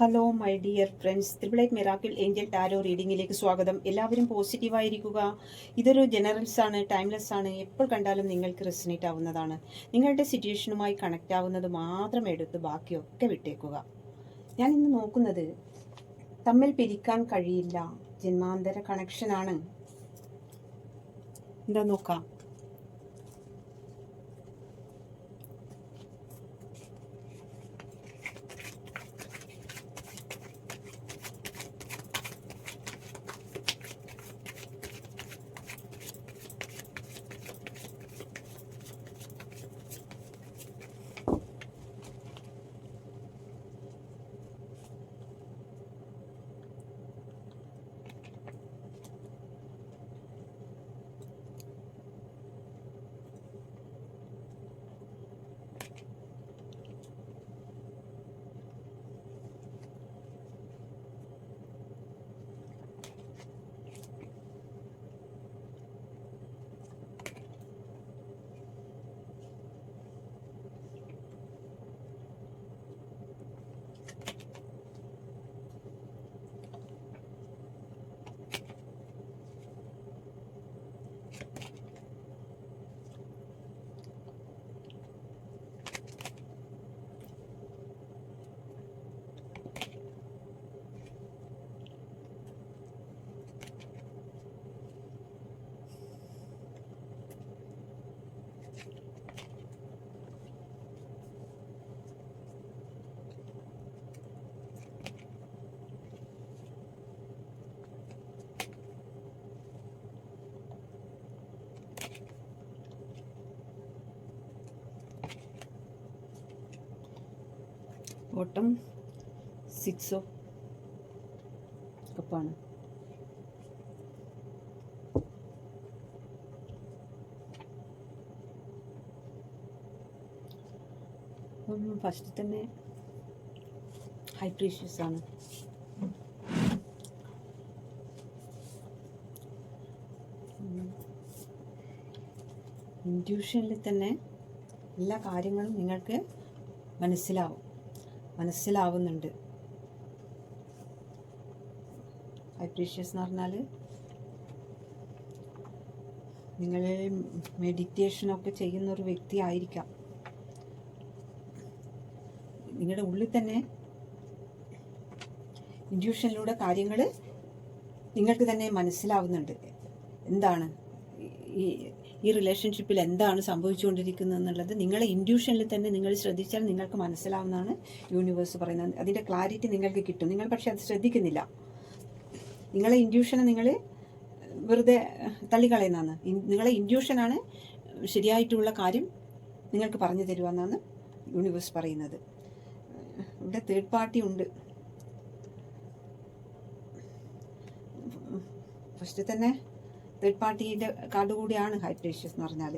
Hello my dear friends. Triple light miracle angel tarot റീഡിങ്ങിലേക്ക് സ്വാഗതം. എല്ലാവരും പോസിറ്റീവായിരിക്കുക. ഇതൊരു ജനറൽസ് ആണ് ടൈംലെസ് ആണ്. എപ്പോൾ കണ്ടാലും നിങ്ങൾക്ക് റെസിനേറ്റ് ആവുന്നതാണ്. നിങ്ങളുടെ സിറ്റുവേഷനുമായി കണക്റ്റ് ആവുന്നത് മാത്രം എടുത്ത് ബാക്കിയൊക്കെ വിട്ടേക്കുക. ഞാൻ ഇന്ന് നോക്കുന്നത് തമ്മിൽ പിരിക്കാൻ കഴിയില്ല. ജന്മാന്തര കണക്ഷനാണ് എന്താ നോക്കാം. ഓട്ടം സിക്സ് ഓഫ് കപ്പാണ്. ഫസ്റ്റ് തന്നെ ഹൈ പ്രീഷ്യസ് ആണ് ഇൻഡ്യൂഷനിൽ തന്നെ എല്ലാ കാര്യങ്ങളും നിങ്ങൾക്ക് മനസ്സിലാവും. മനസ്സിലാവുന്നുണ്ട്. അപ്രീഷ്യസ് എന്ന് പറഞ്ഞാൽ നിങ്ങൾ മെഡിറ്റേഷനൊക്കെ ചെയ്യുന്ന ഒരു വ്യക്തി ആയിരിക്കാം. നിങ്ങളുടെ ഉള്ളിൽ തന്നെ ഇൻഡ്യൂഷനിലൂടെ കാര്യങ്ങൾ നിങ്ങൾക്ക് തന്നെ മനസ്സിലാവുന്നുണ്ട്. എന്താണ്? ഈ ഈ റിലേഷൻഷിപ്പിൽ എന്താണ് സംഭവിച്ചുകൊണ്ടിരിക്കുന്നത് എന്നുള്ളത് നിങ്ങളെ ഇൻഡ്യൂഷനിൽ തന്നെ നിങ്ങൾ ശ്രദ്ധിച്ചാൽ നിങ്ങൾക്ക് മനസ്സിലാവുന്നതാണ് യൂണിവേഴ്സ് പറയുന്നത്. അതിന്റെ ക്ലാരിറ്റി നിങ്ങൾക്ക് കിട്ടും. നിങ്ങൾ പക്ഷേ അത് ശ്രദ്ധിക്കുന്നില്ല. നിങ്ങളെ ഇൻഡ്യൂഷനെ നിങ്ങൾ വെറുതെ തള്ളിക്കളയുന്നതാണ്. നിങ്ങളെ ഇൻഡ്യൂഷനാണ് ശരിയായിട്ടുള്ള കാര്യം നിങ്ങൾക്ക് പറഞ്ഞു തരുവാന്നാണ് യൂണിവേഴ്സ് പറയുന്നത്. ഇവിടെ തേർഡ് പാർട്ടി ഉണ്ട്. ഫസ്റ്റ് തന്നെ തേർഡ് പാർട്ടിയുടെ കാർഡ് കൂടിയാണ് ഹൈപ്രേഷ്യസ് എന്ന് പറഞ്ഞാൽ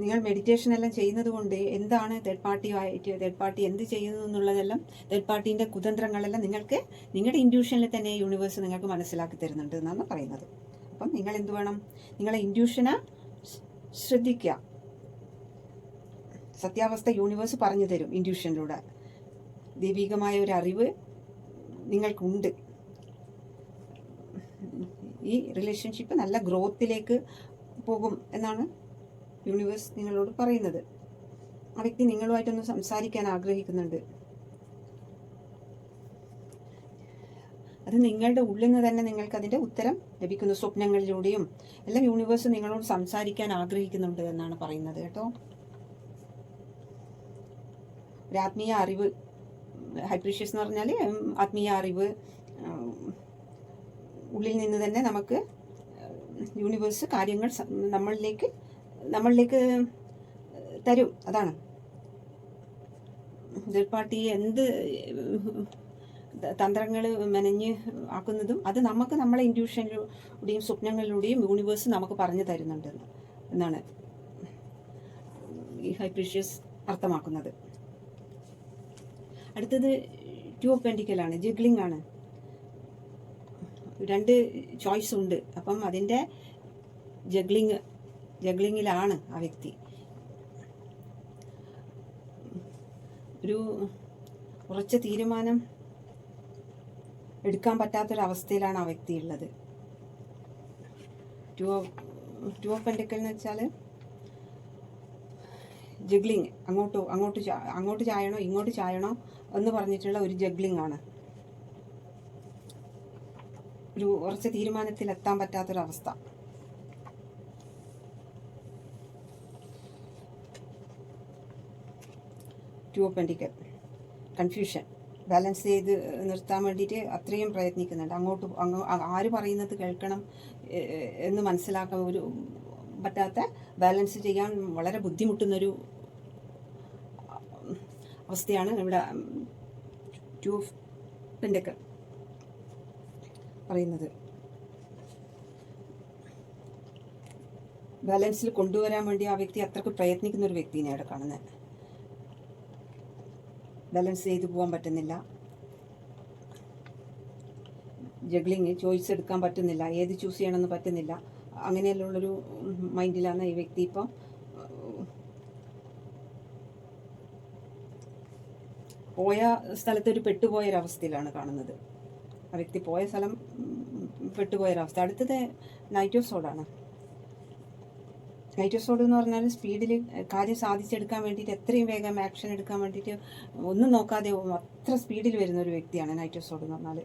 നിങ്ങൾ മെഡിറ്റേഷൻ എല്ലാം ചെയ്യുന്നത് കൊണ്ട് എന്താണ് തേർഡ് പാർട്ടി ആയിട്ട് തേർഡ് പാർട്ടി എന്ത് ചെയ്യുന്നു എന്നുള്ളതെല്ലാം തേർഡ് പാർട്ടീന്റെ കുതന്ത്രങ്ങളെല്ലാം നിങ്ങൾക്ക് നിങ്ങളുടെ ഇൻഡ്യൂഷനിൽ തന്നെ യൂണിവേഴ്സ് നിങ്ങൾക്ക് മനസ്സിലാക്കി തരുന്നുണ്ട് എന്നാണ് പറയുന്നത്. അപ്പം നിങ്ങൾ എന്ത് വേണം? നിങ്ങളെ ഇൻഡ്യൂഷനെ ശ്രദ്ധിക്കുക. സത്യാവസ്ഥ യൂണിവേഴ്സ് പറഞ്ഞു തരും ഇൻഡ്യൂഷനിലൂടെ ദൈവികമായ ഒരു അറിവ് നിങ്ങൾക്കുണ്ട്. ഈ റിലേഷൻഷിപ്പ് നല്ല ഗ്രോത്തിലേക്ക് പോകും എന്നാണ് യൂണിവേഴ്സ് നിങ്ങളോട് പറയുന്നത്. ആ വ്യക്തി നിങ്ങളുമായിട്ടൊന്ന് സംസാരിക്കാൻ ആഗ്രഹിക്കുന്നുണ്ട്. അത് നിങ്ങളുടെ ഉള്ളിൽ നിന്ന് തന്നെ നിങ്ങൾക്ക് അതിന്റെ ഉത്തരം ലഭിക്കുന്നു സ്വപ്നങ്ങളിലൂടെയും. എല്ലാം യൂണിവേഴ്സ് നിങ്ങളോട് സംസാരിക്കാൻ ആഗ്രഹിക്കുന്നുണ്ട് എന്നാണ് പറയുന്നത് കേട്ടോ. ഒരു ആത്മീയ അറിവ് ഹൈപ്രീഷ്യസ് എന്ന് പറഞ്ഞാൽ ആത്മീയ അറിവ് ഉള്ളിൽ നിന്ന് തന്നെ നമുക്ക് യൂണിവേഴ്സ് കാര്യങ്ങൾ നമ്മളിലേക്ക് നമ്മളിലേക്ക് തരും. അതാണ്. തേർഡ് പാർട്ടി എന്ത് തന്ത്രങ്ങൾ മെനഞ്ഞ് ആക്കുന്നതും അത് നമുക്ക് നമ്മളെ ഇൻഡ്യൂഷനിലൂടെയും സ്വപ്നങ്ങളിലൂടെയും യൂണിവേഴ്സ് നമുക്ക് പറഞ്ഞു തരുന്നുണ്ട് എന്നാണ് ഈ ഹൈപ്രീഷ്യസ് അർത്ഥമാക്കുന്നത്. അടുത്തത് ടു പെൻഡിക്കലാണ് ജിഗ്ലിംഗ് ആണ്. രണ്ട് ചോയ്സ് ഉണ്ട്. അപ്പം അതിന്റെ ജഗ്ലിങ് ജഗ്ലിങ്ങിലാണ് ആ വ്യക്തി. ഒരു ഉറച്ച തീരുമാനം എടുക്കാൻ പറ്റാത്തൊരവസ്ഥയിലാണ് ആ വ്യക്തി ഉള്ളത്. ടു ഓഫ് ടു ഓഫ് എന്ന് വെച്ചാൽ ജഗ്ലിങ് അങ്ങോട്ട് അങ്ങോട്ട് അങ്ങോട്ട് ചായണോ ഇങ്ങോട്ട് ചായണോ എന്ന് പറഞ്ഞിട്ടുള്ള ഒരു ജഗ്ലിംഗ് ആണ്. ഒരു ഉറച്ച തീരുമാനത്തിൽ എത്താൻ പറ്റാത്തൊരവസ്ഥ ടു പെൻഡിക്കൽ കൺഫ്യൂഷൻ ബാലൻസ് ചെയ്ത് നിർത്താൻ വേണ്ടിയിട്ട് അത്രയും പ്രയത്നിക്കുന്നുണ്ട്. അങ്ങോട്ട് അങ്ങോ ആര് പറയുന്നത് കേൾക്കണം എന്ന് മനസ്സിലാക്കാൻ ഒരു പറ്റാത്ത ബാലൻസ് ചെയ്യാൻ വളരെ ബുദ്ധിമുട്ടുന്നൊരു അവസ്ഥയാണ് ഇവിടെ ടു ഓഫ് പെൻഡക്കൽ പറയുന്നത്. ബാലൻസിൽ കൊണ്ടുവരാൻ വേണ്ടി ആ വ്യക്തി അത്രയ്ക്ക് പ്രയത്നിക്കുന്ന ഒരു വ്യക്തിനെ അവിടെ കാണുന്നത്. ബാലൻസ് ചെയ്തു പോകാൻ പറ്റുന്നില്ല. ജഗ്ലിങ് ചോയ്സ് എടുക്കാൻ പറ്റുന്നില്ല. ഏത് ചൂസ് ചെയ്യണമെന്ന് പറ്റുന്നില്ല. അങ്ങനെയുള്ളൊരു മൈൻഡിലാണ് ഈ വ്യക്തി ഇപ്പം. പോയ സ്ഥലത്ത് ഒരു പെട്ടുപോയൊരവസ്ഥയിലാണ് കാണുന്നത്. ആ വ്യക്തി പോയ സ്ഥലം പെട്ടുപോയൊരവസ്ഥ. അടുത്തത് നൈറ്റ് ഓഫ് സോഡാണ് നൈറ്റ് ഓഫ് സോഡ് എന്ന് പറഞ്ഞാൽ സ്പീഡിൽ കാര്യം സാധിച്ചെടുക്കാൻ വേണ്ടിയിട്ട് എത്രയും വേഗം ആക്ഷൻ എടുക്കാൻ വേണ്ടിയിട്ട് ഒന്നും നോക്കാതെ അത്ര സ്പീഡിൽ വരുന്ന ഒരു വ്യക്തിയാണ് നൈറ്റ് ഓഫ് സോഡ് എന്ന് പറഞ്ഞാൽ.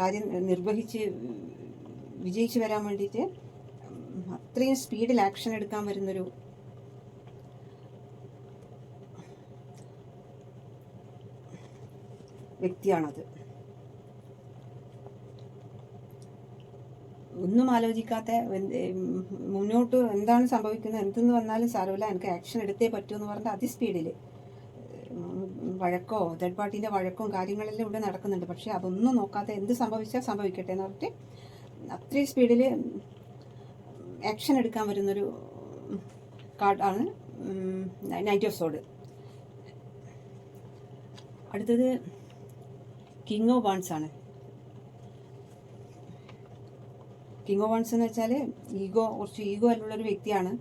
കാര്യം നിർവഹിച്ച് വിജയിച്ച് വരാൻ വേണ്ടിയിട്ട് അത്രയും സ്പീഡിൽ ആക്ഷൻ എടുക്കാൻ വരുന്നൊരു വ്യക്തിയാണത്. ഒന്നും ആലോചിക്കാത്ത മുന്നോട്ട് എന്താണ് സംഭവിക്കുന്നത് എന്തെന്ന് വന്നാലും സാരമില്ല എനിക്ക് ആക്ഷൻ എടുത്തേ പറ്റൂ എന്ന് അതി അതിസ്പീഡിൽ വഴക്കോ തേർഡ് പാർട്ടീന്റെ വഴക്കവും കാര്യങ്ങളെല്ലാം ഇവിടെ നടക്കുന്നുണ്ട്. പക്ഷേ അതൊന്നും നോക്കാതെ എന്ത് സംഭവിച്ചാൽ സംഭവിക്കട്ടെ എന്ന് പറഞ്ഞിട്ട് അത്രയും സ്പീഡിൽ ആക്ഷൻ എടുക്കാൻ വരുന്നൊരു കാർഡാണ് നൈറ്റ് ഓഫ് സോഡ് അടുത്തത് കിങ് ഓഫ് ബാൺസ് ആണ്. കിങ് ഓഫ് വൺസ് എന്ന് വെച്ചാൽ ഈഗോ കുറച്ച് ഈഗോ അല്ലുള്ളൊരു വ്യക്തിയാണ്.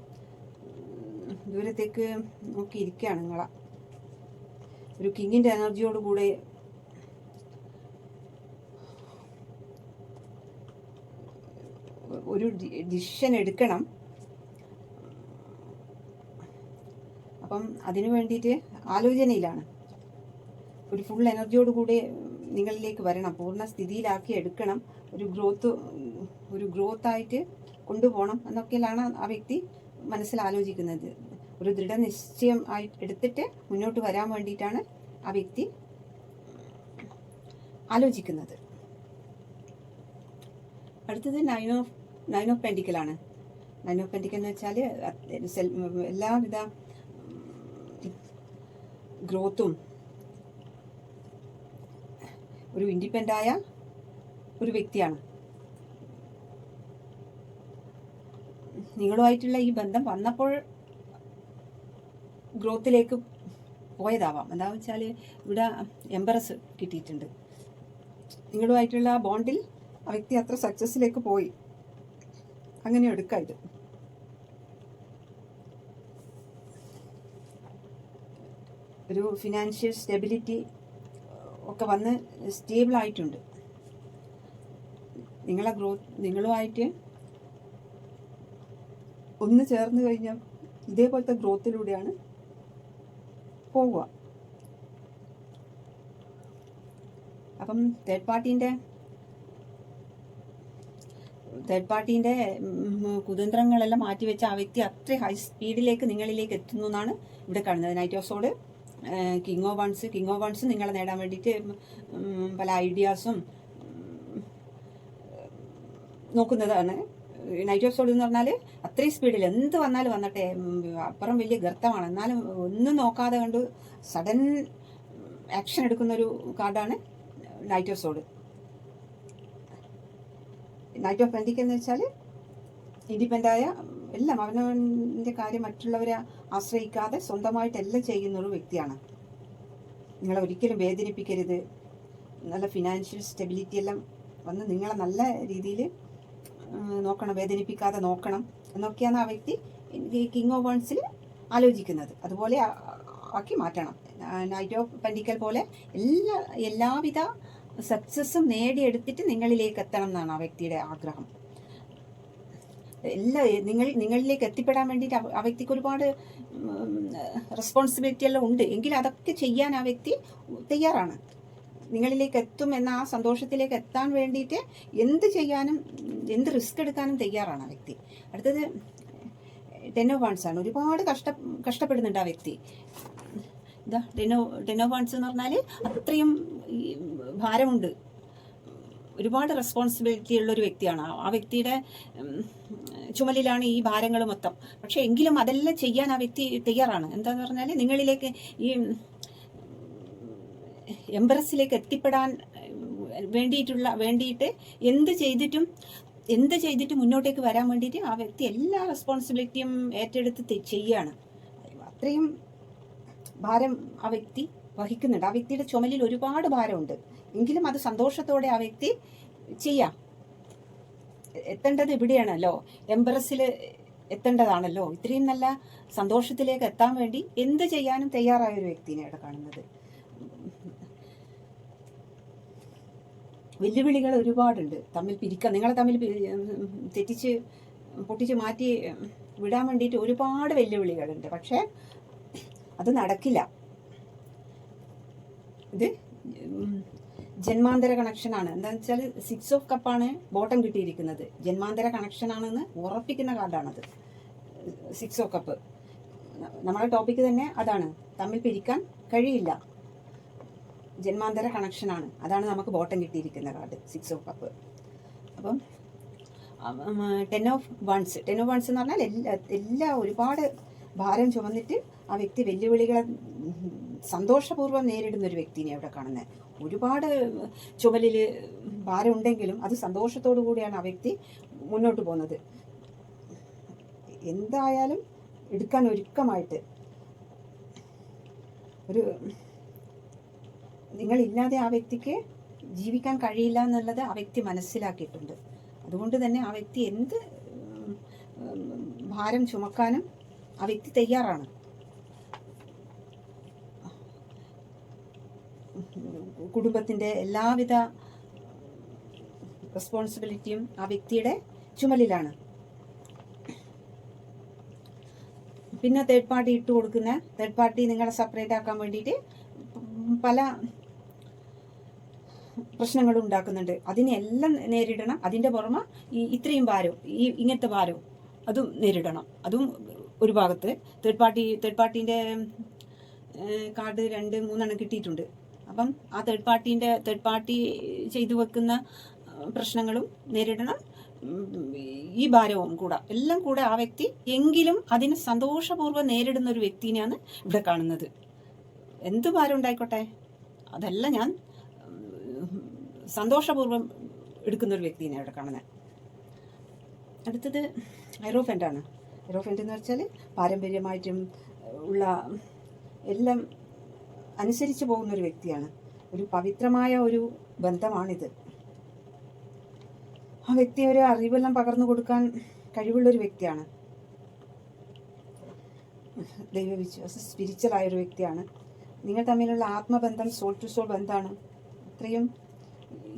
ദൂരത്തേക്ക് നോക്കി ഇരിക്കുകയാണ് നിങ്ങളെ. ഒരു കിങ്ങിന്റെ എനർജിയോടുകൂടെ ഒരു ഡിസിഷൻ എടുക്കണം. അപ്പം അതിനു വേണ്ടിയിട്ട് ആലോചനയിലാണ്. ഒരു ഫുൾ എനർജിയോട് കൂടി നിങ്ങളിലേക്ക് വരണം. പൂർണ സ്ഥിതിയിലാക്കി എടുക്കണം. ഒരു ഗ്രോത്ത് ഒരു ഗ്രോത്ത് ആയിട്ട് കൊണ്ടുപോകണം എന്നൊക്കെയാണ് ആ വ്യക്തി മനസ്സിൽ ആലോചിക്കുന്നത് ഒരു ദൃഢനിശ്ചയം ആയി എടുത്തിട്ട് മുന്നോട്ട് വരാൻ വേണ്ടിയിട്ടാണ് ആ വ്യക്തി ആലോചിക്കുന്നത്. അടുത്തത് നയൻ ഓഫ് നയൻ ഓഫ് പെൻഡിക്കലാണ് നയൻ ഓഫ് പെൻഡിക്കൽ എന്ന് വെച്ചാൽ എല്ലാവിധ ഗ്രോത്തും ഒരു ഇൻഡിപെൻഡ് ആയ ഒരു വ്യക്തിയാണ്. നിങ്ങളുമായിട്ടുള്ള ഈ ബന്ധം വന്നപ്പോൾ ഗ്രോത്തിലേക്ക് പോയതാവാം. എന്താണെന്ന് വെച്ചാൽ ഇവിടെ എംബറസ് കിട്ടിയിട്ടുണ്ട്. നിങ്ങളുമായിട്ടുള്ള ബോണ്ടിൽ ആ വ്യക്തി അത്ര സക്സസ്സിലേക്ക് പോയി. അങ്ങനെ എടുക്കാം ഇത്. ഒരു ഫിനാൻഷ്യൽ സ്റ്റെബിലിറ്റി ഒക്കെ വന്ന് സ്റ്റേബിൾ ആയിട്ടുണ്ട്. നിങ്ങളെ ഗ്രോത്ത് നിങ്ങളുമായിട്ട് ഒന്ന് ചേർന്ന് കഴിഞ്ഞാൽ ഇതേപോലത്തെ ഗ്രോത്തിലൂടെയാണ് പോവുക. അപ്പം തേർഡ് പാർട്ടീന്റെ തേർഡ് പാർട്ടീന്റെ കുതന്ത്രങ്ങളെല്ലാം മാറ്റിവെച്ച ആ വ്യക്തി അത്ര ഹൈ സ്പീഡിലേക്ക് നിങ്ങളിലേക്ക് എത്തുന്നു എന്നാണ് ഇവിടെ കാണുന്നത്. Knight of sword king of wands king of wands നിങ്ങളെ നേടാൻ വേണ്ടിയിട്ട് പല ഐഡിയാസും നോക്കുന്നതാണ്. നൈറ്റ് ഓഫ് സോൾ എന്ന് പറഞ്ഞാൽ അത്രയും സ്പീഡിൽ എന്ത് വന്നാലും വന്നട്ടെ അപ്പുറം വലിയ ഗർത്തമാണ്. എന്നാലും ഒന്നും നോക്കാതെ കണ്ട് സഡൻ ആക്ഷൻ എടുക്കുന്ന ഒരു കാർഡാണ് knight of sword knight of pentacles എന്ന് വെച്ചാൽ ഇൻഡിപെൻഡായ എല്ലാം അവനവന്റെ കാര്യം മറ്റുള്ളവരെ ആശ്രയിക്കാതെ സ്വന്തമായിട്ട് എല്ലാം ചെയ്യുന്ന ഒരു വ്യക്തിയാണ്. നിങ്ങളെ ഒരിക്കലും വേദനിപ്പിക്കരുത്. നല്ല ഫിനാൻഷ്യൽ സ്റ്റെബിലിറ്റി എല്ലാം വന്ന് നിങ്ങളെ നല്ല രീതിയിൽ നോക്കണം വേദനിപ്പിക്കാതെ നോക്കണം എന്നൊക്കെയാണ് ആ വ്യക്തി കിങ് ഓഫ് വൺസിൽ ആലോചിക്കുന്നത്. അതുപോലെ ആക്കി മാറ്റണം. നൈറ്റ് ഓഫ് പെൻഡിക്കൽ പോലെ എല്ലാ എല്ലാവിധ സക്സസ്സും നേടിയെടുത്തിട്ട് നിങ്ങളിലേക്ക് എത്തണം എന്നാണ് ആ വ്യക്തിയുടെ ആഗ്രഹം. എല്ലാ നിങ്ങൾ നിങ്ങളിലേക്ക് എത്തിപ്പെടാൻ വേണ്ടിയിട്ട് ആ വ്യക്തിക്ക് ഒരുപാട് റെസ്പോൺസിബിലിറ്റി എല്ലാം ഉണ്ട്. എങ്കിൽ അതൊക്കെ ചെയ്യാൻ ആ വ്യക്തി തയ്യാറാണ്. നിങ്ങളിലേക്ക് എത്തും എന്ന ആ സന്തോഷത്തിലേക്ക് എത്താൻ വേണ്ടിയിട്ട് എന്ത് ചെയ്യാനും എന്ത് റിസ്ക് എടുക്കാനും തയ്യാറാണ് ആ വ്യക്തി. അടുത്തത് ടെൻ ഓഫ് വൺസ് ആണ്. ഒരുപാട് കഷ്ട കഷ്ടപ്പെടുന്നുണ്ട് ആ വ്യക്തി. ഇതാ ടെനോ ടെനോ വൺസ് എന്ന് പറഞ്ഞാൽ അത്രയും ഭാരമുണ്ട്. ഒരുപാട് റെസ്പോൺസിബിലിറ്റി ഉള്ള ഒരു വ്യക്തിയാണ്. ആ- വ്യക്തിയുടെ ചുമലിലാണ് ഈ ഭാരങ്ങൾ മൊത്തം. പക്ഷെ എങ്കിലും അതെല്ലാം ചെയ്യാൻ ആ വ്യക്തി തയ്യാറാണ്. എന്താന്ന് പറഞ്ഞാൽ നിങ്ങളിലേക്ക് ഈ എംബറസിലേക്ക് എത്തിപ്പെടാൻ വേണ്ടിയിട്ടുള്ള വേണ്ടിയിട്ട് എന്ത് ചെയ്തിട്ടും എന്ത് ചെയ്തിട്ട് മുന്നോട്ടേക്ക് വരാൻ വേണ്ടിയിട്ട് ആ വ്യക്തി എല്ലാ റെസ്പോൺസിബിലിറ്റിയും ഏറ്റെടുത്ത് ചെയ്യുകയാണ് അത്രയും ഭാരം ആ വ്യക്തി വഹിക്കുന്നുണ്ട്. ആ വ്യക്തിയുടെ ചുമലിൽ ഒരുപാട് ഭാരമുണ്ട്. എങ്കിലും അത് സന്തോഷത്തോടെ ആ വ്യക്തി ചെയ്യാം. എത്തേണ്ടത് ഇവിടെയാണല്ലോ. എംബറസിൽ എത്തേണ്ടതാണല്ലോ. ഇത്രയും നല്ല സന്തോഷത്തിലേക്ക് എത്താൻ വേണ്ടി എന്ത് ചെയ്യാനും തയ്യാറായ ഒരു വ്യക്തിനെ ഇവിടെ കാണുന്നത്. വെല്ലുവിളികൾ ഒരുപാടുണ്ട്. തമ്മിൽ പിരിക്കാൻ നിങ്ങളെ തമ്മിൽ തെറ്റിച്ച് പൊട്ടിച്ച് മാറ്റി വിടാൻ വേണ്ടിയിട്ട് ഒരുപാട് വെല്ലുവിളികളുണ്ട്. പക്ഷേ അത് നടക്കില്ല. ഇത് ജന്മാന്തര കണക്ഷനാണ്. എന്താണെന്ന് വെച്ചാൽ സിക്സ് ഓഫ് കപ്പാണ് ബോട്ടം കിട്ടിയിരിക്കുന്നത്. ജന്മാന്തര കണക്ഷനാണെന്ന് ഉറപ്പിക്കുന്ന കാർഡാണത്. സിക്സ് ഓഫ് കപ്പ് നമ്മുടെ ടോപ്പിക്ക് തന്നെ അതാണ്. തമ്മിൽ പിരിക്കാൻ കഴിയില്ല. ജന്മാന്തര കണക്ഷനാണ്. അതാണ് നമുക്ക് ബോട്ടം കിട്ടിയിരിക്കുന്ന കാർഡ് സിക്സ് ഓഫ് കപ്പ് അപ്പം ten of wands ten of wands എന്ന് പറഞ്ഞാൽ എല്ലാ എല്ലാ ഒരുപാട് ഭാരം ചുമന്നിട്ട് ആ വ്യക്തി വെല്ലുവിളികളെ സന്തോഷപൂർവം നേരിടുന്ന ഒരു വ്യക്തിനെ അവിടെ കാണുന്നത് ഒരുപാട് ചുമലിൽ ഭാരം ഉണ്ടെങ്കിലും അത് സന്തോഷത്തോടു കൂടിയാണ് ആ വ്യക്തി മുന്നോട്ട് പോകുന്നത്. എന്തായാലും എടുക്കാൻ ഒരുക്കമായിട്ട് ഒരു നിങ്ങളില്ലാതെ ആ വ്യക്തിക്ക് ജീവിക്കാൻ കഴിയില്ല എന്നുള്ളത് ആ വ്യക്തി മനസ്സിലാക്കിയിട്ടുണ്ട്. അതുകൊണ്ട് തന്നെ ആ വ്യക്തി എന്ത് ഭാരം ചുമക്കാനും ആ വ്യക്തി തയ്യാറാണ്. കുടുംബത്തിന്റെ എല്ലാവിധ റെസ്പോൺസിബിലിറ്റിയും ആ വ്യക്തിയുടെ ചുമലിലാണ്. പിന്നെ തേർഡ് പാർട്ടി ഇട്ട് കൊടുക്കുന്ന തേർഡ് പാർട്ടി നിങ്ങളെ സെപ്പറേറ്റ് ആക്കാൻ വേണ്ടിയിട്ട് പല പ്രശ്നങ്ങളും ഉണ്ടാക്കുന്നുണ്ട്. അതിനെല്ലാം നേരിടണം. അതിന്റെ പുറമെ ഈ ഇത്രയും ഭാരം ഈ ഇങ്ങനത്തെ ഭാരം അതും നേരിടണം. അതും ഒരു ഭാഗത്ത്. തേർഡ് പാർട്ടി തേർഡ് പാർട്ടീന്റെ കാർഡ് രണ്ട് മൂന്നെണ്ണം കിട്ടിയിട്ടുണ്ട്. അപ്പം ആ തേർഡ് പാർട്ടീന്റെ തേർഡ് പാർട്ടി ചെയ്തു വെക്കുന്ന പ്രശ്നങ്ങളും നേരിടണം. ഈ ഭാരവും കൂടെ എല്ലാം കൂടെ ആ വ്യക്തി എങ്കിലും അതിന് സന്തോഷപൂർവം നേരിടുന്ന ഒരു വ്യക്തിനെയാണ് ഇവിടെ കാണുന്നത്. എന്ത് ഭാരം ഉണ്ടായിക്കോട്ടെ? അതെല്ലാം ഞാൻ സന്തോഷപൂർവം എടുക്കുന്ന ഒരു വ്യക്തിയെ അവിടെ കാണുന്നത് അടുത്തത് ഐറോഫെന്റാണ് ഐറോഫെന്റ് എന്ന് വെച്ചാൽ പാരമ്പര്യമായിട്ടും ഉള്ള എല്ലാം അനുസരിച്ച് പോകുന്ന ഒരു വ്യക്തിയാണ്. ഒരു പവിത്രമായ ഒരു ബന്ധമാണിത്. ആ വ്യക്തി ഒരു അറിവെല്ലാം പകർന്നു കൊടുക്കാൻ കഴിവുള്ള ഒരു വ്യക്തിയാണ്. ദൈവവിശ്വാസം സ്പിരിച്വലായ ഒരു വ്യക്തിയാണ്. നിങ്ങൾ തമ്മിലുള്ള ആത്മബന്ധം സോൾ ടു സോൾ ബന്ധമാണ്. അത്രയും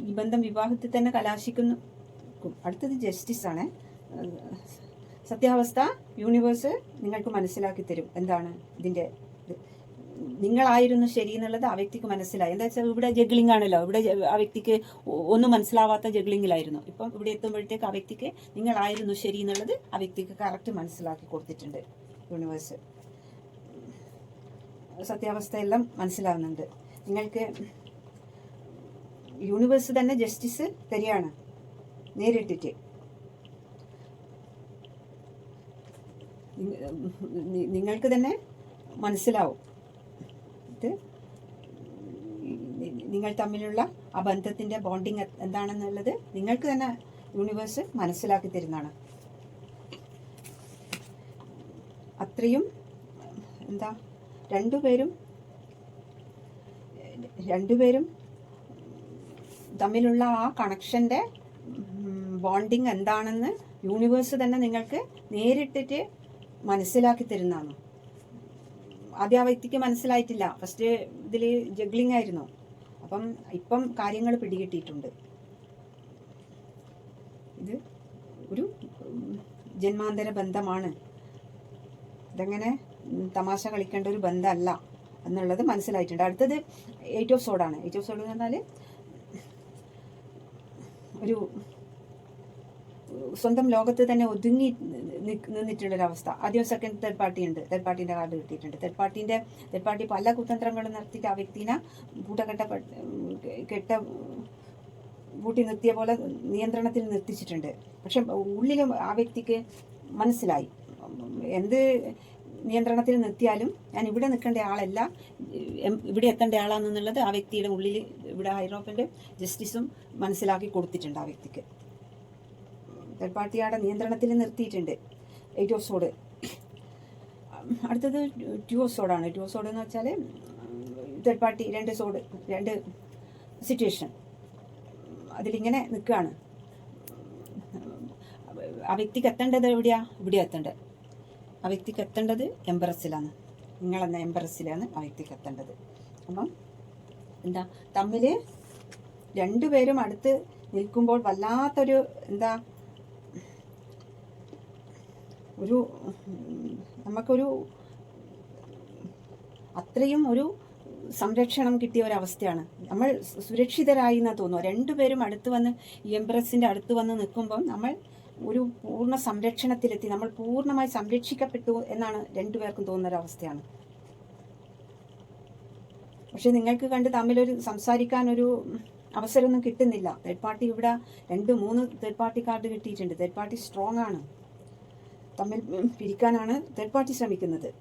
ഈ ബന്ധം വിവാഹത്തിൽ തന്നെ കലാശിക്കുന്നു. അടുത്തത് ജസ്റ്റിസ് ആണ്. സത്യാവസ്ഥ യൂണിവേഴ്സ് നിങ്ങൾക്ക് മനസ്സിലാക്കി തരും. എന്താണ് ഇതിന്റെ ഇത്. നിങ്ങളായിരുന്നു ശരി എന്നുള്ളത് ആ വ്യക്തിക്ക് മനസ്സിലായി. എന്താ വെച്ചാൽ ഇവിടെ ജഗ്ലിംഗ് ആണല്ലോ. ഇവിടെ ആ വ്യക്തിക്ക് ഒന്നും മനസ്സിലാവാത്ത ജഗ്ലിങ്ങിലായിരുന്നു ഇപ്പം ഇവിടെ എത്തുമ്പോഴത്തേക്ക് ആ വ്യക്തിക്ക് നിങ്ങളായിരുന്നു ശരി എന്നുള്ളത് ആ വ്യക്തിക്ക് കറക്റ്റ് മനസ്സിലാക്കി കൊടുത്തിട്ടുണ്ട്. യൂണിവേഴ്സ് സത്യാവസ്ഥയെല്ലാം മനസ്സിലാവുന്നുണ്ട്. നിങ്ങൾക്ക് യൂണിവേഴ്സ് തന്നെ ജസ്റ്റിസ് തരികയാണ്. നേരിട്ടിട്ട്. നിങ്ങ- നിങ്ങൾക്ക് തന്നെ മനസ്സിലാവും. ഇത് നിങ്ങൾ തമ്മിലുള്ള ആ ബന്ധത്തിന്റെ ബോണ്ടിങ് എന്താണെന്നുള്ളത് നിങ്ങൾക്ക് തന്നെ യൂണിവേഴ്സ് മനസ്സിലാക്കി തരുന്നതാണ്. അത്രയും എന്താ രണ്ടുപേരും രണ്ടുപേരും തമ്മിലുള്ള ആ കണക്ഷന്റെ ബോണ്ടിങ് എന്താണെന്ന് യൂണിവേഴ്സ് തന്നെ നിങ്ങൾക്ക് നേരിട്ടിട്ട് മനസ്സിലാക്കി തരുന്നതാണ്. ആദ്യം ആ വ്യക്തിക്ക് മനസ്സിലായിട്ടില്ല. ഫസ്റ്റ് ഇതിൽ ജഗ്ലിംഗ് ആയിരുന്നു. അപ്പം ഇപ്പം കാര്യങ്ങൾ പിടികിട്ടിയിട്ടുണ്ട്. ഇത് ഒരു ജന്മാന്തര ബന്ധമാണ്. ഇതങ്ങനെ തമാശ കളിക്കേണ്ട ഒരു ബന്ധമല്ല എന്നുള്ളത് മനസ്സിലായിട്ടുണ്ട്. അടുത്തത് എയ്റ്റ് ഓഫ് സോഡാണ് എയ്റ്റ് ഓഫ് സോഡ് എന്ന് പറഞ്ഞാൽ ഒരു സ്വന്തം ലോകത്ത് തന്നെ ഒതുങ്ങി നിന്നിട്ടുള്ള നിന്നിട്ടുള്ളൊരവസ്ഥ. ആദ്യം സെക്കൻഡ് തേർഡ് പാർട്ടി ഉണ്ട്. തേർഡ് പാർട്ടിന്റെ കാർഡ് കിട്ടിയിട്ടുണ്ട്. തേർഡ് പാർട്ടീന്റെ തേർഡ് പാർട്ടി പല കുതന്ത്രങ്ങളും നടത്തിയിട്ട് ആ വ്യക്തിനെ കൂട്ടക്കെട്ട കെട്ട കൂട്ടി നിർത്തിയ പോലെ നിയന്ത്രണത്തിൽ നിർത്തിച്ചിട്ടുണ്ട്. പക്ഷെ ഉള്ളിലും ആ വ്യക്തിക്ക് മനസ്സിലായി. എന്ത് നിയന്ത്രണത്തിൽ നിർത്തിയാലും ഞാൻ ഇവിടെ നിൽക്കേണ്ട ആളല്ല. ഇവിടെ എത്തേണ്ട ആളാണെന്നുള്ളത് ആ വ്യക്തിയുടെ ഉള്ളിൽ ഇവിടെ ഹൈറോപ്പിന്റെ ജസ്റ്റിസും മനസ്സിലാക്കി കൊടുത്തിട്ടുണ്ട് ആ വ്യക്തിക്ക്. തേർഡ് പാർട്ടിയുടെ നിയന്ത്രണത്തിൽ നിർത്തിയിട്ടുണ്ട്. എയ്റ്റ് ഓഫ് സോഡ് അടുത്തത് two of two of sword എന്ന് വെച്ചാൽ തേർഡ് പാർട്ടി രണ്ട് സോഡ് രണ്ട് സിറ്റുവേഷൻ അതിലിങ്ങനെ നിൽക്കുകയാണ്. ആ വ്യക്തിക്ക് എത്തേണ്ടത് എവിടെയാ? ഇവിടെ എത്തേണ്ടത്. ആ വ്യക്തിക്ക് എത്തേണ്ടത് എംബറസിലാണ്. നിങ്ങളെന്ന എംബറസിലാണ് ആ വ്യക്തിക്ക് എത്തേണ്ടത് അപ്പം എന്താ തമ്മിൽ രണ്ടുപേരും അടുത്ത് നിൽക്കുമ്പോൾ വല്ലാത്തൊരു എന്താ ഒരു നമുക്കൊരു അത്രയും ഒരു സംരക്ഷണം കിട്ടിയ ഒരവസ്ഥയാണ്. നമ്മൾ സുരക്ഷിതരായി എന്നാ തോന്നുക രണ്ടുപേരും അടുത്ത് വന്ന് ഈ എംബ്രസിന്റെ അടുത്ത് വന്ന് നിൽക്കുമ്പം നമ്മൾ ഒരു പൂർണ സംരക്ഷണത്തിലെത്തി. നമ്മൾ പൂർണമായി സംരക്ഷിക്കപ്പെട്ടു എന്നാണ് രണ്ടുപേർക്കും തോന്നുന്ന ഒരവസ്ഥയാണ്. പക്ഷെ നിങ്ങൾക്ക് കണ്ട് തമ്മിലൊരു സംസാരിക്കാൻ ഒരു അവസരമൊന്നും കിട്ടുന്നില്ല. തേർഡ് പാർട്ടി ഇവിടെ രണ്ട് മൂന്ന് തേർഡ് പാർട്ടി കാർഡ് കിട്ടിയിട്ടുണ്ട്. തേർഡ് പാർട്ടി സ്ട്രോങ് ആണ്. തമ്മിൽ പിരിക്കാനാണ് തേർഡ് പാർട്ടി ശ്രമിക്കുന്നത്.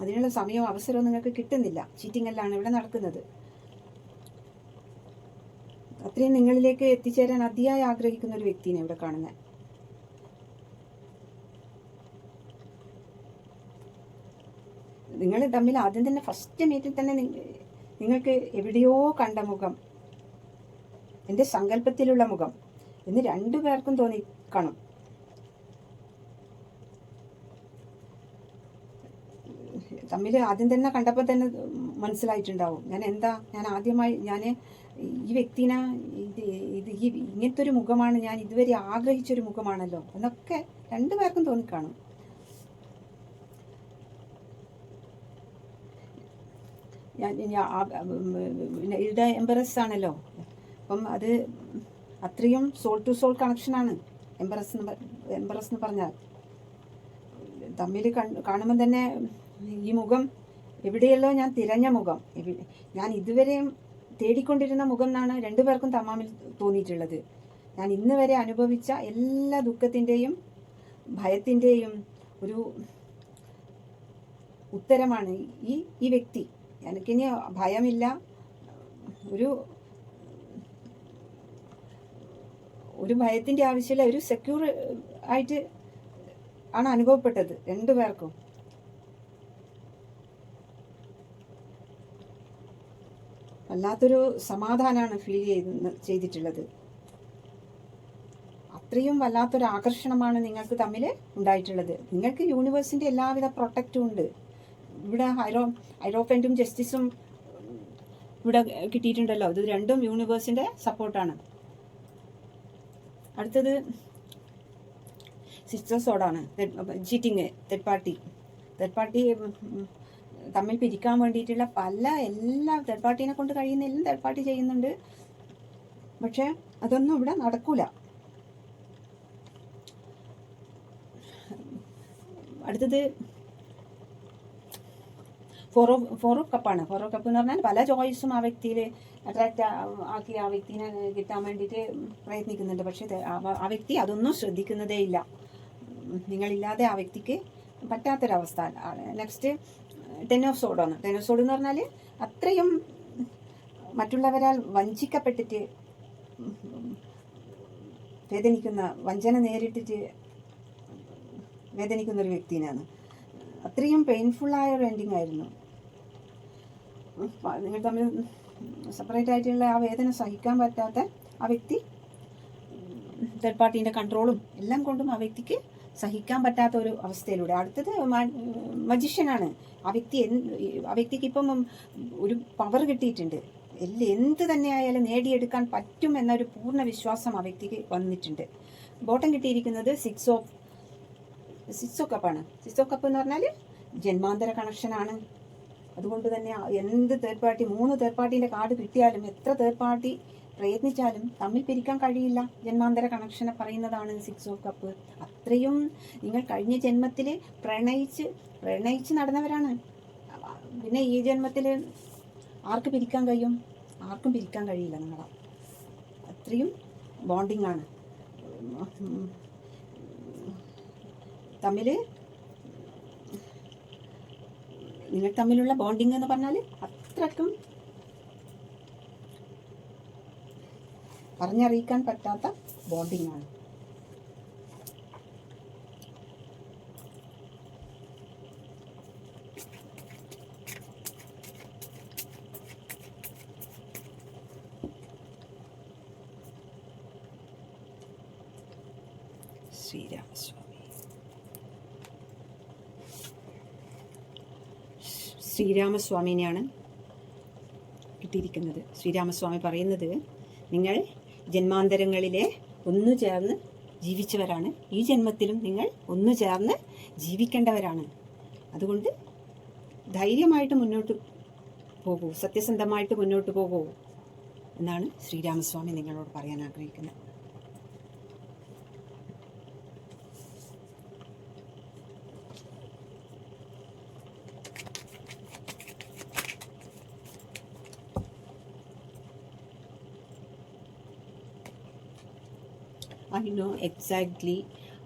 അതിനുള്ള സമയവും അവസരവും നിങ്ങൾക്ക് കിട്ടുന്നില്ല. ചീറ്റിംഗ് എല്ലാം ഇവിടെ നടക്കുന്നത്. അത്രയും നിങ്ങളിലേക്ക് എത്തിച്ചേരാൻ അതിയായി ആഗ്രഹിക്കുന്ന ഒരു വ്യക്തിനെ ഇവിടെ കാണുന്നത്. നിങ്ങൾ തമ്മിൽ ആദ്യം തന്നെ ഫസ്റ്റ് മീറ്റിൽ തന്നെ നിങ്ങൾക്ക് എവിടെയോ കണ്ട മുഖം. എന്റെ സങ്കല്പത്തിലുള്ള മുഖം. എന്ന് രണ്ടു പേർക്കും തോന്നി കാണും തമ്മിൽ ആദ്യം തന്നെ കണ്ടപ്പോൾ തന്നെ മനസ്സിലായിട്ടുണ്ടാവും. ഞാൻ എന്താ ഞാൻ ആദ്യമായി ഞാൻ ഈ വ്യക്തിനെ ഇത് ഇത് ഈ ഇങ്ങനത്തെ ഒരു മുഖമാണ് ഞാൻ ഇതുവരെ ആഗ്രഹിച്ചൊരു മുഖമാണല്ലോ എന്നൊക്കെ രണ്ടുപേർക്കും തോന്നിക്കാണും. ഞാൻ പിന്നെ എംബറസ് ആണല്ലോ. അപ്പം അത് അത്രയും സോൾ ടു സോൾ കണക്ഷനാണ് എംബറസ് എംബറസ് എന്ന് പറഞ്ഞാൽ. തമ്മിൽ കാണുമ്പോൾ തന്നെ ഈ മുഖം എവിടെയല്ലോ ഞാൻ തിരഞ്ഞ മുഖം. ഞാൻ ഇതുവരെയും തേടിക്കൊണ്ടിരുന്ന മുഖം എന്നാണ് രണ്ടുപേർക്കും തമാമിൽ തോന്നിയിട്ടുള്ളത്. ഞാൻ ഇന്ന് വരെ അനുഭവിച്ച എല്ലാ ദുഃഖത്തിന്റെയും ഭയത്തിന്റെയും ഒരു ഉത്തരമാണ് ഈ ഈ വ്യക്തി. എനിക്കിനി ഭയമില്ല. ഒരു ഒരു ഭയത്തിന്റെ ആവശ്യമില്ല. ഒരു സെക്യൂർ ആയിട്ട് ആണ് അനുഭവപ്പെട്ടത് രണ്ടു പേർക്കും വല്ലാത്തൊരു സമാധാനമാണ് ഫീൽ ചെയ്ത് ചെയ്തിട്ടുള്ളത്. അത്രയും വല്ലാത്തൊരു ആകർഷണമാണ് നിങ്ങൾക്ക് തമ്മിൽ ഉണ്ടായിട്ടുള്ളത്. നിങ്ങൾക്ക് യൂണിവേഴ്സിന്റെ എല്ലാവിധ പ്രൊട്ടക്റ്റും ഉണ്ട്. ഇവിടെ ഹൈറോ ഹൈറോഫന്റും ജസ്റ്റിസും ഇവിടെ കിട്ടിയിട്ടുണ്ടല്ലോ. ഇത് രണ്ടും യൂണിവേഴ്സിന്റെ സപ്പോർട്ടാണ്. അടുത്തത് സിസ്റ്റേഴ്സോടാണ് ചീറ്റിങ് തെഡ് പാർട്ടി തെഡ് പാർട്ടി തമ്മിൽ പിരിക്കാൻ വേണ്ടിയിട്ടുള്ള പല എല്ലാ തേർഡ് പാർട്ടീനെ കൊണ്ട് കഴിയുന്ന എല്ലാം തേർഡ് പാർട്ടി ചെയ്യുന്നുണ്ട്. പക്ഷേ അതൊന്നും ഇവിടെ നടക്കൂല. അടുത്തത് ഫോറോ ഫോറോ കപ്പാണ് ഫോറോ കപ്പ് എന്ന് പറഞ്ഞാൽ പല ചോയ്സും ആ വ്യക്തിയിൽ അട്രാക്റ്റ് ആക്കി ആ വ്യക്തിനെ കിട്ടാൻ വേണ്ടിയിട്ട് പ്രയത്നിക്കുന്നുണ്ട്. പക്ഷേ ആ- വ്യക്തി അതൊന്നും ശ്രദ്ധിക്കുന്നതേ ഇല്ല. നിങ്ങളില്ലാതെ ആ വ്യക്തിക്ക് പറ്റാത്തൊരവസ്ഥ. നെക്സ്റ്റ് ടെൻ ഓഫ് സോഡാണ് ടെൻ ഓഫ് സോഡ് എന്ന് പറഞ്ഞാൽ അത്രയും മറ്റുള്ളവരാൽ വഞ്ചിക്കപ്പെട്ടിട്ട് വേദനിക്കുന്ന വഞ്ചന നേരിട്ടിട്ട് വേദനിക്കുന്ന ഒരു വ്യക്തിനാണ്. അത്രയും പെയിൻഫുള്ളായ ഒരു എൻഡിങ് ആയിരുന്നു. നിങ്ങൾ തമ്മിൽ സെപ്പറേറ്റ് ആയിട്ടുള്ള ആ വേദന സഹിക്കാൻ പറ്റാത്ത ആ വ്യക്തി തേർഡ് പാർട്ടീന്റെ കൺട്രോളും എല്ലാം കൊണ്ടും ആ വ്യക്തിക്ക് സഹിക്കാൻ പറ്റാത്ത ഒരു അവസ്ഥയിലൂടെ. അടുത്തത് മജിഷ്യനാണ് ആ വ്യക്തി ആ വ്യക്തിക്ക് ഇപ്പം ഒരു പവർ കിട്ടിയിട്ടുണ്ട്. എല്ല എന്ത് തന്നെ ആയാലും നേടിയെടുക്കാൻ പറ്റും എന്നൊരു പൂർണ വിശ്വാസം ആ വ്യക്തിക്ക് വന്നിട്ടുണ്ട്. ബോട്ടം കിട്ടിയിരിക്കുന്നത് സിക്സ് ഓഫ് സിക്സ് ഓ കപ്പാണ് സിക്സ് ഓ കപ്പ് എന്ന് പറഞ്ഞാൽ ജന്മാന്തര കണക്ഷനാണ് അതുകൊണ്ട് തന്നെ എന്ത് തേർഡ് പാർട്ടി മൂന്ന് തേർഡ് പാർട്ടീന്റെ കാർഡ് കിട്ടിയാലും എത്ര തേർഡ് പാർട്ടി പ്രയത്നിച്ചാലും തമ്മിൽ പിരിക്കാൻ കഴിയില്ല. ജന്മാന്തര കണക്ഷനെ പറയുന്നതാണ് സിക്സ് ഓഫ് കപ്പ് അത്രയും നിങ്ങൾ കഴിഞ്ഞ ജന്മത്തിൽ പ്രണയിച്ച് പ്രണയിച്ച് നടന്നവരാണ്. പിന്നെ ഈ ജന്മത്തിൽ ആർക്ക് പിരിക്കാൻ കഴിയും? ആർക്കും പിരിക്കാൻ കഴിയില്ല നിങ്ങളെ. അത്രയും ബോണ്ടിങ് ആണ്. തമ്മിൽ നിങ്ങൾ തമ്മിലുള്ള ബോണ്ടിങ് എന്ന് പറഞ്ഞാൽ അത്രക്കും പറഞ്ഞറിയിക്കാൻ പറ്റാത്ത ബോണ്ടിങ് ആണ് ശ്രീരാമസ്വാമി ശ്രീരാമസ്വാമിനെയാണ് കിട്ടിയിരിക്കുന്നത്. ശ്രീരാമസ്വാമി പറയുന്നത് നിങ്ങൾ ജന്മാന്തരങ്ങളിലെ ഒന്നു ചേർന്ന് ജീവിച്ചവരാണ്. ഈ ജന്മത്തിലും നിങ്ങൾ ഒന്നു ചേർന്ന് ജീവിക്കേണ്ടവരാണ്. അതുകൊണ്ട് ധൈര്യമായിട്ട് മുന്നോട്ട് പോകൂ. സത്യസന്ധമായിട്ട് മുന്നോട്ട് പോകൂ എന്നാണ് ശ്രീരാമസ്വാമി നിങ്ങളോട് പറയാൻ ആഗ്രഹിക്കുന്നത്. I know exactly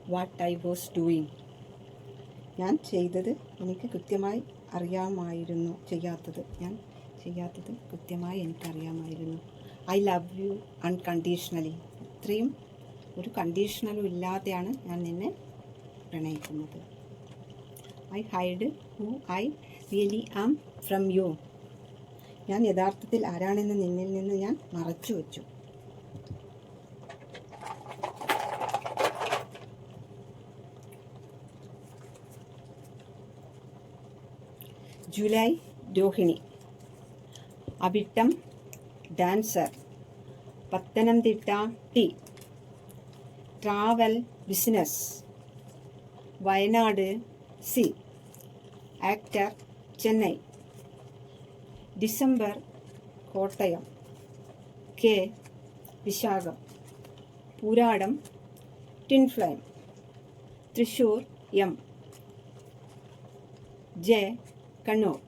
what I was doing ഞാൻ ചെയ്തത് എനിക്ക് കൃത്യമായി അറിയാമായിരുന്നു ചെയ്യാത്തത്. ഞാൻ ചെയ്യാത്തത് കൃത്യമായി എനിക്കറിയാമായിരുന്നു. ഐ ലവ് യു അൺകണ്ടീഷണലി ഇത്രയും ഒരു കണ്ടീഷണലും ഇല്ലാതെയാണ് ഞാൻ നിന്നെ പ്രണയിക്കുന്നത്. I hide who I really am from you ഞാൻ യഥാർത്ഥത്തിൽ ആരാണെന്ന് നിന്നിൽ നിന്ന് ഞാൻ മറച്ചു വെച്ചു July Rohini. Avittam dancer. Pathanamthitta T. Travel business. Wayanad C. Actor Chennai. December Kottayam. K. Vishakham. Pooradam twin flame Thrissur M. J. Kannur.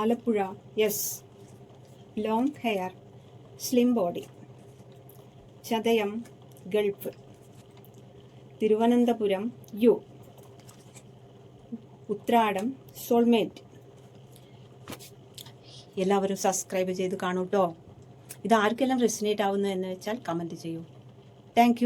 Alappuzha yes. Long hair slim body Chathayam gulf. Thiruvananthapuram U. Uthradam soulmate എല്ലാവരും subscribe ചെയ്ത് കാണൂട്ടോ ഇത് ആർക്കെല്ലാം resonate ആവുന്നു എന്ന് വെച്ചാൽ comment ചെയ്യൂ. Thank